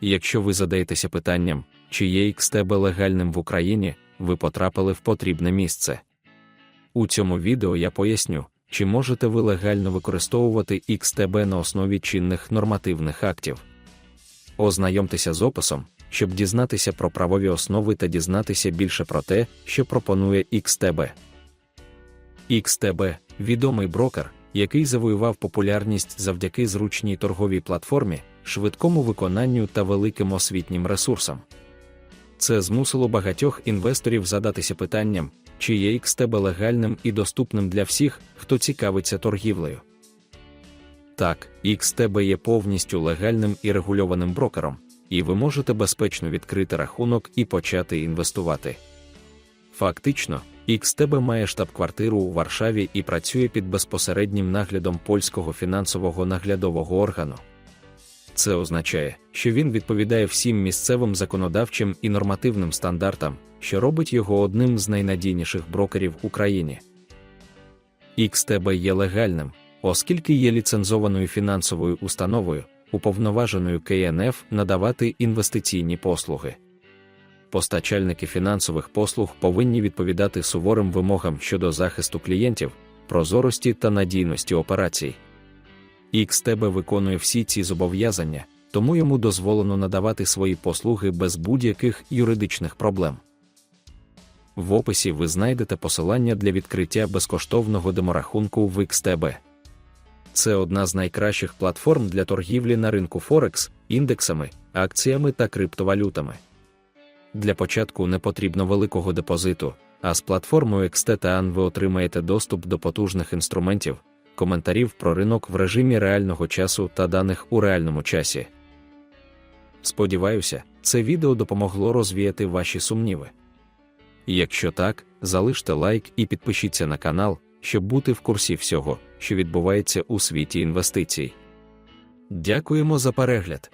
Якщо ви задаєтеся питанням, чи є XTB легальним в Україні, ви потрапили в потрібне місце. У цьому відео я поясню, чи можете ви легально використовувати XTB на основі чинних нормативних актів. Ознайомтеся з описом, щоб дізнатися про правові основи та дізнатися більше про те, що пропонує XTB. XTB – відомий брокер, який завоював популярність завдяки зручній торговій платформі, швидкому виконанню та великим освітнім ресурсам. Це змусило багатьох інвесторів задатися питанням, чи є XTB легальним і доступним для всіх, хто цікавиться торгівлею. Так, XTB є повністю легальним і регульованим брокером, і ви можете безпечно відкрити рахунок і почати інвестувати. Фактично, XTB має штаб-квартиру у Варшаві і працює під безпосереднім наглядом польського фінансового наглядового органу. Це означає, що він відповідає всім місцевим законодавчим і нормативним стандартам, що робить його одним з найнадійніших брокерів в Україні. XTB є легальним, оскільки є ліцензованою фінансовою установою, уповноваженою КНФ надавати інвестиційні послуги. Постачальники фінансових послуг повинні відповідати суворим вимогам щодо захисту клієнтів, прозорості та надійності операцій. XTB виконує всі ці зобов'язання, тому йому дозволено надавати свої послуги без будь-яких юридичних проблем. В описі ви знайдете посилання для відкриття безкоштовного деморахунку в XTB. Це одна з найкращих платформ для торгівлі на ринку Форекс, індексами, акціями та криптовалютами. Для початку не потрібно великого депозиту, а з платформою XTTAN ви отримаєте доступ до потужних інструментів, коментарів про ринок в режимі реального часу та даних у реальному часі. Сподіваюся, це відео допомогло розвіяти ваші сумніви. Якщо так, залиште лайк і підпишіться на канал, щоб бути в курсі всього, що відбувається у світі інвестицій. Дякуємо за перегляд!